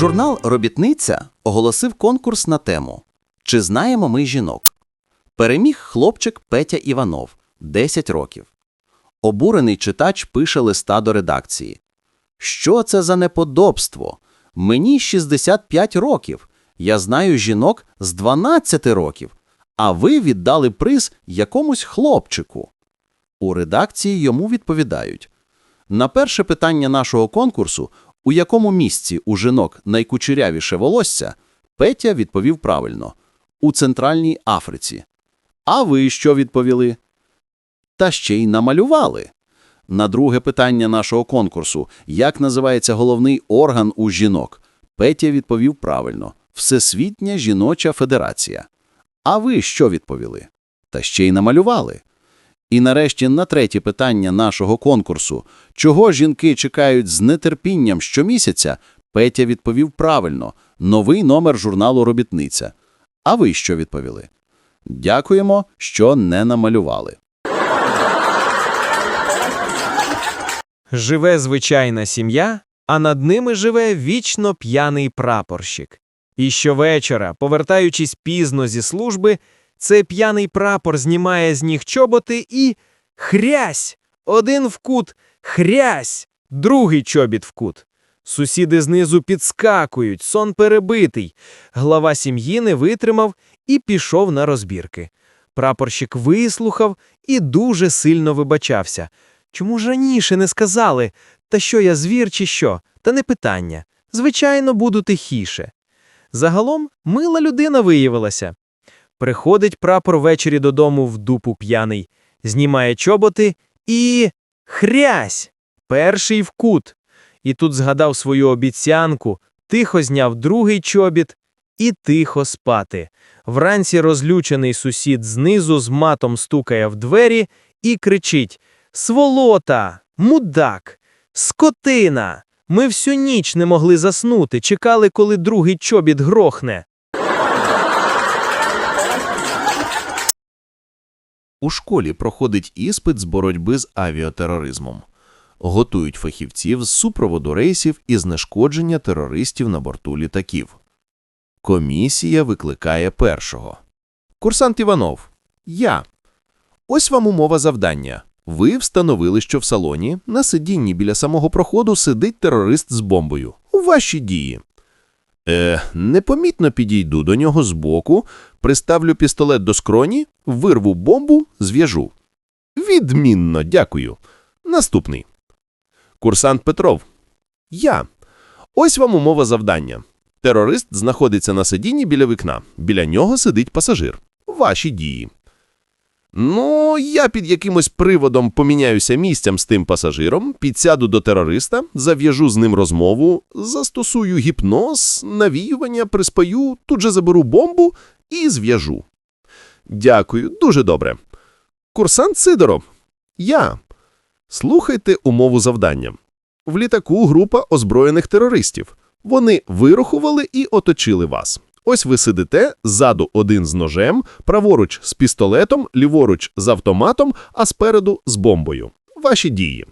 Журнал Робітниця оголосив конкурс на тему Чи знаємо ми жінок? Переміг хлопчик Петя Іванов, 10 років. Обурений читач пише листа до редакції. Що це за неподобство? Мені 65 років. Я знаю жінок з 12 років, а ви віддали приз якомусь хлопчику. У редакції йому відповідають. На перше питання нашого конкурсу, у якому місці у жінок найкучерявіше волосся, Петя відповів правильно – у Центральній Африці. А ви що відповіли? Та ще й намалювали. На друге питання нашого конкурсу, як називається головний орган у жінок, Петя відповів правильно – Всесвітня жіноча федерація. А ви що відповіли? Та ще й намалювали. І нарешті на третє питання нашого конкурсу, чого жінки чекають з нетерпінням щомісяця, Петя відповів правильно – новий номер журналу «Робітниця». А ви що відповіли? Дякуємо, що не намалювали. Живе звичайна сім'я, а над ними живе вічно п'яний прапорщик. І щовечора, повертаючись пізно зі служби, цей п'яний прапор знімає з ніг чоботи і хрясь! Один в кут, хрясь! Другий чобіт в кут. Сусіди знизу підскакують, сон перебитий. Глава сім'ї не витримав і пішов на розбірки. Прапорщик вислухав і дуже сильно вибачався. Чому ж раніше не сказали? Та що я звір чи що? Та не питання. Звичайно, буду тихіше. Загалом мила людина виявилася. Приходить прапор ввечері додому в дупу п'яний, знімає чоботи і. хрясь! Перший в кут. І тут згадав свою обіцянку, тихо зняв другий чобіт і тихо спати. Вранці розлючений сусід знизу з матом стукає в двері і кричить Сволота, мудак, скотина. Ми всю ніч не могли заснути, чекали, коли другий чобіт грохне. У школі проходить іспит з боротьби з авіатероризмом. Готують фахівців з супроводу рейсів і знешкодження терористів на борту літаків. Комісія викликає першого. Курсант Іванов. Я. Ось вам умова завдання. Ви встановили, що в салоні на сидінні біля самого проходу сидить терорист з бомбою. Ваші дії. Е, непомітно підійду до нього збоку, приставлю пістолет до скроні, вирву бомбу, зв'яжу. Відмінно, дякую. Наступний. Курсант Петров. Я. Ось вам умова завдання. Терорист знаходиться на сидінні біля вікна. Біля нього сидить пасажир. Ваші дії. Ну, я під якимось приводом поміняюся місцем з тим пасажиром, підсяду до терориста, зав'яжу з ним розмову, застосую гіпноз, навіювання, приспаю, тут же заберу бомбу і зв'яжу. Дякую, дуже добре. Курсант Сидоров. Я. Слухайте умову завдання. В літаку група озброєних терористів. Вони вирахували і оточили вас. Ось ви сидите, ззаду один з ножем, праворуч з пістолетом, ліворуч з автоматом, а спереду з бомбою. Ваші дії.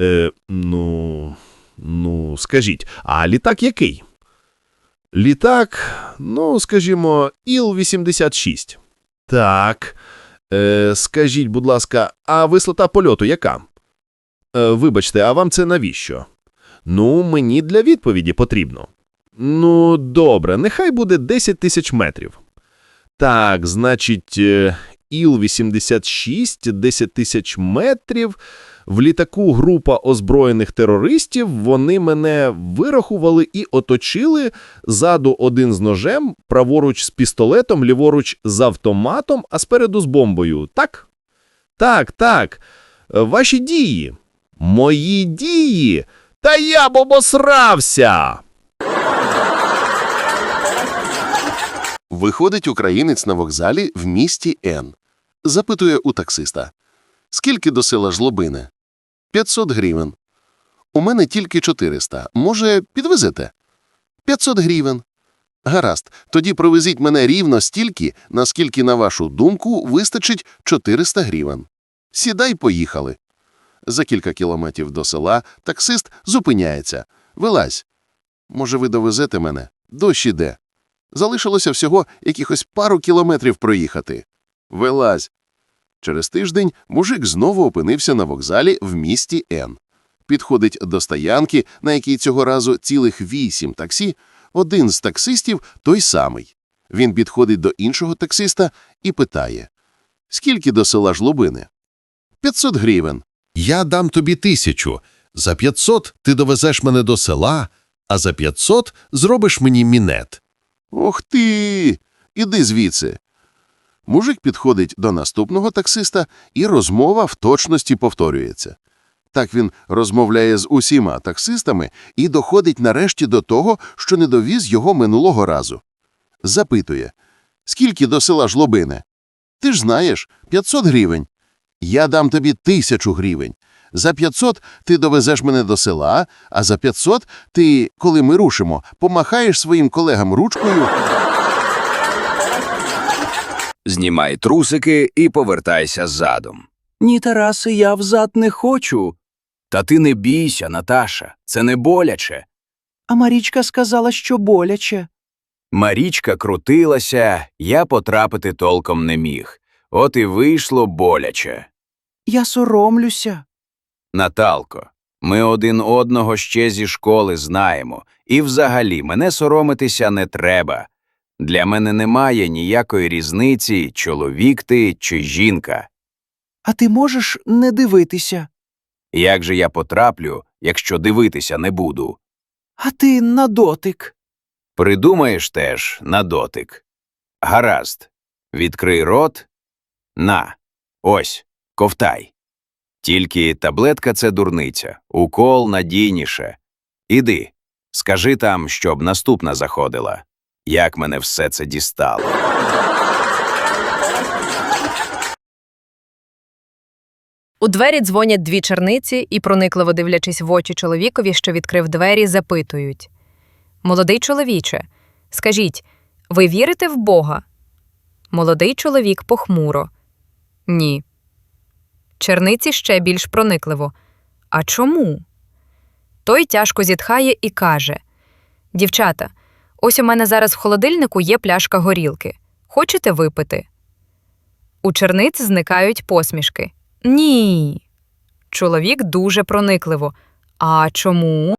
Е, ну, ну, скажіть, а літак який? Літак, ну, скажімо, Іл-86. Так. Е, скажіть, будь ласка, а висота польоту яка? Е, вибачте, а вам це навіщо? Ну, мені для відповіді потрібно. Ну, добре, нехай буде 10 тисяч метрів. Так, значить, е, Іл-86, 10 тисяч метрів. В літаку група озброєних терористів, вони мене вирахували і оточили ззаду один з ножем, праворуч з пістолетом, ліворуч з автоматом, а спереду з бомбою. Так? Так, так. Е, Ваші дії. Мої дії. Та я б обосрався. Виходить українець на вокзалі в місті Н. Запитує у таксиста. Скільки до села Жлобине? 500 гривен. У мене тільки 400. Може, підвезете? 500 гривен. Гаразд, тоді провезіть мене рівно стільки, наскільки, на вашу думку, вистачить 400 гривен. Сідай, поїхали. За кілька кілометрів до села таксист зупиняється. Вилазь. Може, ви довезете мене? Дощ іде. Залишилося всього якихось пару кілометрів проїхати. Вилазь. Через тиждень мужик знову опинився на вокзалі в місті Н. Підходить до стоянки, на якій цього разу цілих вісім таксі. Один з таксистів той самий. Він підходить до іншого таксиста і питає: Скільки до села Жлобини? 500 гривень. Я дам тобі тисячу. За 500 ти довезеш мене до села, а за 500 зробиш мені мінет. Ох ти! Іди звідси. Мужик підходить до наступного таксиста, і розмова в точності повторюється. Так він розмовляє з усіма таксистами і доходить нарешті до того, що не довіз його минулого разу. Запитує, скільки до села Жлобине? Ти ж знаєш, 500 гривень. Я дам тобі тисячу гривень. За 500 ти довезеш мене до села, а за 500 ти, коли ми рушимо, помахаєш своїм колегам ручкою. Знімай трусики і повертайся задом. Ні, Тарасе, я взад не хочу. Та ти не бійся, Наташа, це не боляче. А Марічка сказала, що боляче. Марічка крутилася, я потрапити толком не міг. От і вийшло боляче. Я соромлюся. Наталко, ми один одного ще зі школи знаємо, і взагалі мене соромитися не треба. Для мене немає ніякої різниці, чоловік ти чи жінка. А ти можеш не дивитися. Як же я потраплю, якщо дивитися не буду? А ти на дотик. Придумаєш теж на дотик. Гаразд. Відкрий рот. На. Ось, ковтай. Тільки таблетка це дурниця, укол надійніше. Іди, скажи там, щоб наступна заходила. Як мене все це дістало. У двері дзвонять дві черниці і, проникливо дивлячись в очі чоловікові, що відкрив двері, запитують Молодий чоловіче, скажіть, ви вірите в Бога? Молодий чоловік похмуро. Ні. Черниці ще більш проникливо. А чому? Той тяжко зітхає і каже Дівчата, ось у мене зараз в холодильнику є пляшка горілки. Хочете випити? У черниць зникають посмішки. Ні. Чоловік дуже проникливо. А чому?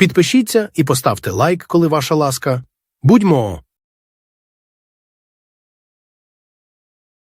Підпишіться і поставте лайк, коли ваша ласка. Будьмо